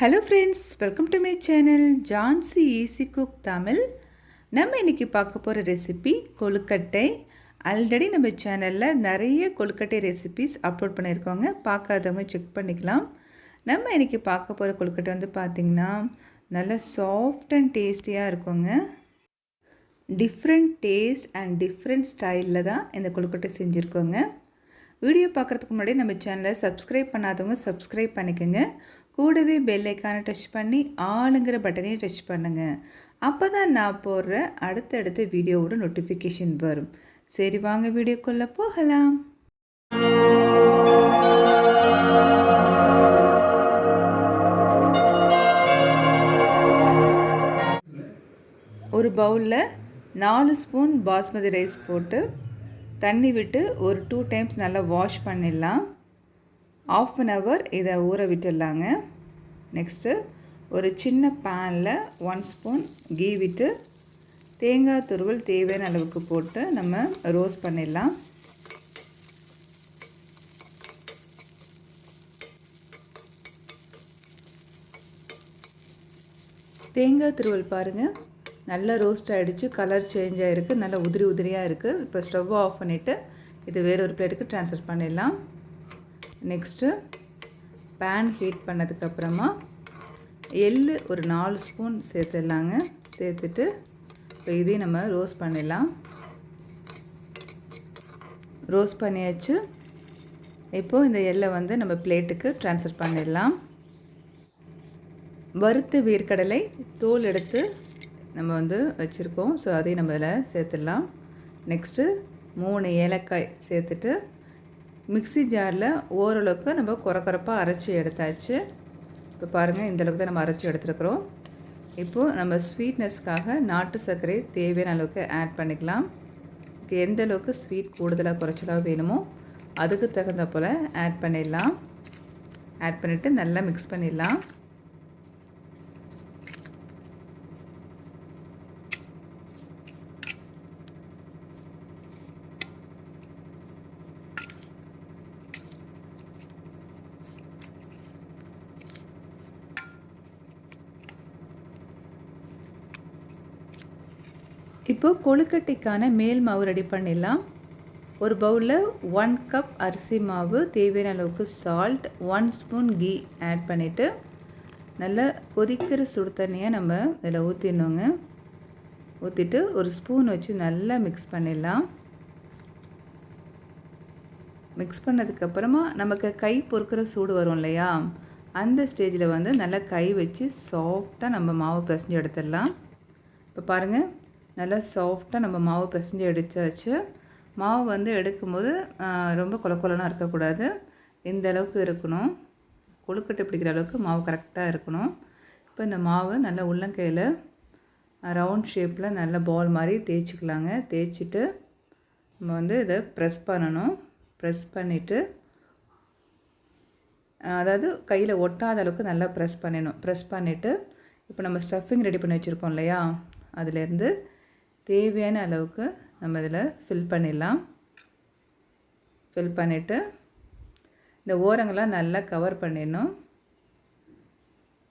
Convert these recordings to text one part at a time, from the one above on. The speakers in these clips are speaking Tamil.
Hello friends welcome to my channel Jhansi easy cook Tamil நம்ம இன்றைக்கி பார்க்க போகிற ரெசிபி கொழுக்கட்டை. ஆல்ரெடி நம்ம சேனலில் நிறைய கொழுக்கட்டை ரெசிபிஸ் அப்லோட் பண்ணியிருக்கோங்க. பார்க்காதவங்க செக் பண்ணிக்கலாம். நம்ம இன்றைக்கி பார்க்க போகிற கொழுக்கட்டை வந்து பார்த்திங்கன்னா நல்லா சாஃப்ட் அண்ட் டேஸ்டியாக இருக்குங்க. டிஃப்ரெண்ட் டேஸ்ட் அண்ட் டிஃப்ரெண்ட் ஸ்டைலில் தான் இந்த கொழுக்கட்டை செஞ்சுருக்கோங்க. வீடியோ பார்க்குறதுக்கு முன்னாடி நம்ம சேனலை சப்ஸ்கிரைப் பண்ணாதவங்க சப்ஸ்கிரைப் பண்ணிக்கோங்க. கூடவே பெல் ஐக்கானை டச் பண்ணி ஆளுங்கிற பட்டனையும் டச் பண்ணுங்கள் அப்போ தான் நான் போடுற அடுத்தடுத்த வீடியோவோட நோட்டிஃபிகேஷன் வரும். சரி வாங்க வீடியோக்குள்ளே போகலாம். ஒரு பவுலில் நாலு ஸ்பூன் பாஸ்மதி ரைஸ் போட்டு தண்ணி விட்டு ஒரு டூ டைம்ஸ் நல்லா வாஷ் பண்ணிடலாம். ஆஃப் அன் ஹவர் இதை ஊற விட்டுடலாங்க. நெக்ஸ்ட்டு ஒரு சின்ன பேனில் ஒன் ஸ்பூன் கீ விட்டு தேங்காய் துருவல் தேவையான அளவுக்கு போட்டு நம்ம ரோஸ்ட் பண்ணிடலாம். தேங்காய் துருவல் பாருங்கள் நல்லா ரோஸ்ட் ஆகிடுச்சு கலர் சேஞ்ச் ஆகிருக்கு நல்லா உதிரி உதிரியாக இருக்குது இப்போ ஸ்டவ் ஆஃப் பண்ணிவிட்டு இது வேறு ஒரு பிளேட்டுக்கு ட்ரான்ஸ்ஃபர் பண்ணிடலாம். நெக்ஸ்ட்டு பேன் ஹீட் பண்ணதுக்கப்புறமா எள் ஒரு நாலு ஸ்பூன் சேர்த்துடலாங்க. சேர்த்துட்டு இப்போ இதையும் நம்ம ரோஸ்ட் பண்ணிடலாம். ரோஸ்ட் பண்ணியாச்சு. இப்போது இந்த எள்ளை வந்து நம்ம பிளேட்டுக்கு ட்ரான்ஸ்ஃபர் பண்ணிடலாம். வறுத்து வேர்க்கடலை தோல் எடுத்து நம்ம வந்து வச்சுருக்கோம். ஸோ அதையும் நம்ம இதில் சேர்த்துடலாம். நெக்ஸ்ட்டு மூணு ஏலக்காய் சேர்த்துட்டு மிக்சி ஜாரில் ஓரளவுக்கு நம்ம குறக்குறப்பாக அரைச்சி எடுத்தாச்சு. இப்போ பாருங்கள் இந்தளவுக்கு தான் நம்ம அரைச்சி எடுத்துருக்குறோம். இப்போது நம்ம ஸ்வீட்னஸ்க்காக நாட்டு சர்க்கரை தேவையான அளவுக்கு ஆட் பண்ணிக்கலாம். எந்த அளவுக்கு ஸ்வீட் கூடுதலாக குறைச்சலாக வேணுமோ அதுக்கு தகுந்த போல் ஆட் பண்ணிடலாம். ஆட் பண்ணிவிட்டு நல்லா மிக்ஸ் பண்ணிடலாம். இப்போது கொழுக்கட்டைக்கான மேல் மாவு ரெடி பண்ணிடலாம். ஒரு பவுலில் ஒன் கப் அரிசி மாவு தேவையான அளவுக்கு salt one spoon ghee add பண்ணிவிட்டு நல்லா கொதிக்கிற சுடு தண்ணியை நம்ம இதில் ஊற்றிடணுங்க ஊற்றிட்டு ஒரு ஸ்பூன் வச்சு நல்லா மிக்ஸ் பண்ணிடலாம். மிக்ஸ் பண்ணதுக்கப்புறமா நமக்கு கை பொறுக்கிற சூடு வரும் இல்லையா? அந்த ஸ்டேஜில் வந்து நல்லா கை வச்சு சாஃப்டாக நம்ம மாவு பிசைஞ்சு எடுத்துடலாம். இப்போ பாருங்கள் நல்லா சாஃப்டாக நம்ம மாவு பிசைஞ்சு எடுத்தாச்சு மாவு வந்து எடுக்கும்போது ரொம்ப கொல இருக்கக்கூடாது. இந்த அளவுக்கு இருக்கணும். கொழுக்கட்டை பிடிக்கிற அளவுக்கு மாவு கரெக்டாக இருக்கணும். இப்போ இந்த மாவு நல்லா உள்ளங்கையில் ரவுண்ட் ஷேப்பில் நல்ல பால் மாதிரி தேய்ச்சிக்கலாங்க. தேய்ச்சிட்டு நம்ம வந்து இதை ப்ரெஸ் பண்ணணும். ப்ரெஸ் பண்ணிவிட்டு அதாவது கையில் ஒட்டாத அளவுக்கு நல்லா ப்ரெஸ் பண்ணிடணும் ப்ரெஸ் பண்ணிவிட்டு இப்போ நம்ம ஸ்டஃபிங் ரெடி பண்ணி வச்சுருக்கோம் இல்லையா? அதுலேருந்து தேவையான அளவுக்கு நம்ம இதில் ஃபில் பண்ணிடலாம். ஃபில் பண்ணிவிட்டு இந்த ஓரங்கள்லாம் நல்லா கவர் பண்ணிடணும்.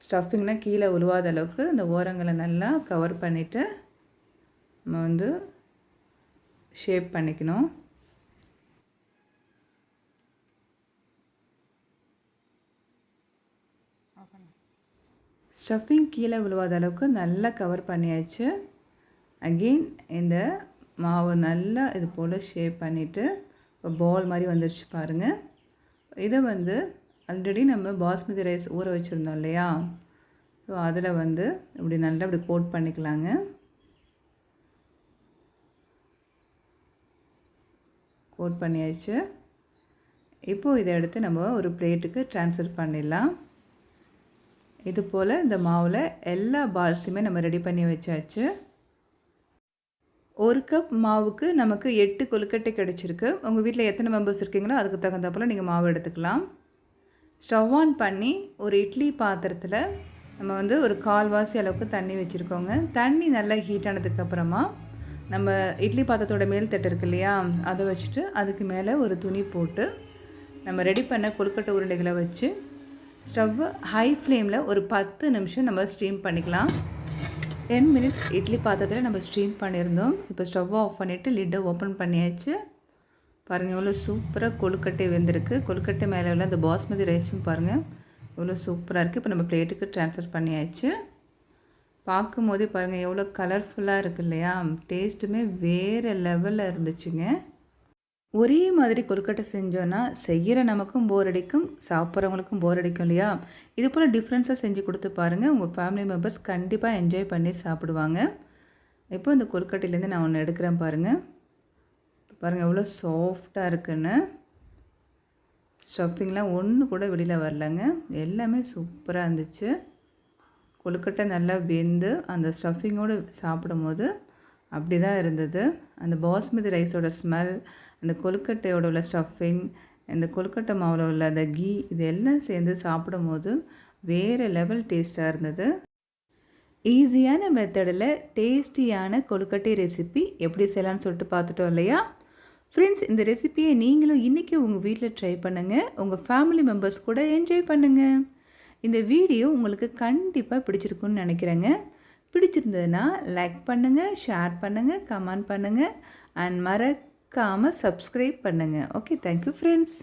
ஸ்டஃபிங்னால் கீழே உழுவாத அளவுக்கு இந்த ஓரங்களை நல்லா கவர் பண்ணிவிட்டு நம்ம வந்து ஷேப் பண்ணிக்கணும். ஸ்டஃபிங் கீழே விழுவாத அளவுக்கு நல்லா கவர் பண்ணியாச்சு. அகெயின் இந்த மாவு நல்லா இது போல் ஷேப் பண்ணிவிட்டு இப்போ பால் மாதிரி வந்துருச்சு பாருங்கள் இதை வந்து ஆல்ரெடி நம்ம பாஸ்மதி ரைஸ் ஊற வச்சுருந்தோம் இல்லையா? ஸோ அதில் வந்து இப்படி நல்லா இப்படி கோட் பண்ணிக்கலாங்க. கோட் பண்ணியாச்சு. இப்போது இதை எடுத்து நம்ம ஒரு பிளேட்டுக்கு ட்ரான்ஸ்ஃபர் பண்ணிடலாம். இது போல் இந்த மாவில் எல்லா பால்ஸுமே நம்ம ரெடி பண்ணி வச்சாச்சு. ஒரு கப் மாவுக்கு நமக்கு எட்டு கொழுக்கட்டை கிடச்சிருக்கு. உங்கள் வீட்டில் எத்தனை மெம்பர்ஸ் இருக்கீங்களோ அதுக்கு தகுந்தாப்பில் நீங்கள் மாவு எடுத்துக்கலாம். ஸ்டவ் ஆன் பண்ணி ஒரு இட்லி பாத்திரத்தில் நம்ம வந்து ஒரு கால்வாசி அளவுக்கு தண்ணி வச்சுருக்கோங்க. தண்ணி நல்லா ஹீட் ஆனதுக்கப்புறமா நம்ம இட்லி பாத்திரத்தோட மேல் தட்டு இருக்கு இல்லையா? அதை வச்சுட்டு அதுக்கு மேலே ஒரு துணி போட்டு நம்ம ரெடி பண்ண கொழுக்கட்டை உருண்டைகளை வச்சு ஸ்டவ்வை ஹை ஃப்ளேமில் ஒரு பத்து நிமிஷம் நம்ம ஸ்டீம் பண்ணிக்கலாம். டென் மினிட்ஸ் இட்லி பாத்திரத்தில் நம்ம ஸ்டீம் பண்ணியிருந்தோம். இப்போ ஸ்டவ்வை ஆஃப் பண்ணிவிட்டு லிட்டை ஓப்பன் பண்ணியாச்சு. பாருங்கள் எவ்வளோ சூப்பராக கொழுக்கட்டை வெந்திருக்கு. கொழுக்கட்டை மேலே உள்ள அந்த பாஸ்மதி ரைஸும் பாருங்கள் எவ்வளோ சூப்பராக இருக்குது இப்போ நம்ம பிளேட்டுக்கு ட்ரான்ஸ்ஃபர் பண்ணியாச்சு. பார்க்கும் போதே பாருங்கள் எவ்வளோ கலர்ஃபுல்லாக இருக்குது இல்லையா? டேஸ்ட்டுமே வேறு லெவலில் இருந்துச்சுங்க. ஒரே மாதிரி கொழுக்கட்டை செஞ்சோன்னா செய்கிற நமக்கும் போர் அடிக்கும் சாப்பிட்றவங்களுக்கும் போர் அடிக்கும் இல்லையா? இது போல் டிஃப்ரென்ஸாக செஞ்சு கொடுத்து பாருங்கள் உங்கள் ஃபேமிலி மெம்பர்ஸ் கண்டிப்பாக என்ஜாய் பண்ணி சாப்பிடுவாங்க. இப்போ இந்த கொழுக்கட்டையிலேருந்து நான் ஒன்று எடுக்கிறேன் பாருங்கள் பாருங்கள் எவ்வளோ சாஃப்டாக இருக்குன்னு. ஸ்டஃபிங்லாம் ஒன்று கூட வெளியில் வரலங்க. எல்லாமே சூப்பராக இருந்துச்சு. கொழுக்கட்டை நல்லா வெந்து அந்த ஸ்டஃபிங்கோடு சாப்பிடும்போது அப்படி தான் இருந்தது. அந்த பாஸ்மதி ரைஸோட ஸ்மெல் அந்த கொழுக்கட்டையோட உள்ள ஸ்டஃபிங் இந்த கொழுக்கட்டை மாவில் உள்ள அந்த கீ இது எல்லாம் சேர்ந்து சாப்பிடும்போது வேறு லெவல் டேஸ்ட்டாக இருந்தது. ஈஸியான மெத்தடில் டேஸ்டியான கொழுக்கட்டை ரெசிபி எப்படி செய்யலான்னு சொல்லிட்டு பார்த்துட்டோம் இல்லையா? ஃப்ரெண்ட்ஸ் இந்த ரெசிப்பியை நீங்களும் இன்றைக்கி உங்கள் வீட்டில் ட்ரை பண்ணுங்கள் உங்கள் ஃபேமிலி மெம்பர்ஸ் கூட என்ஜாய் பண்ணுங்கள் இந்த வீடியோ உங்களுக்கு கண்டிப்பாக பிடிச்சிருக்குன்னு நினைக்கிறேங்க. பிடிச்சிருந்ததுன்னா லைக் பண்ணுங்கள் ஷேர் பண்ணுங்கள் கமெண்ட் பண்ணுங்கள் அண்ட் மறக்காமல் சப்ஸ்கிரைப் பண்ணுங்கள் ஓகே தேங்க்யூ ஃப்ரெண்ட்ஸ்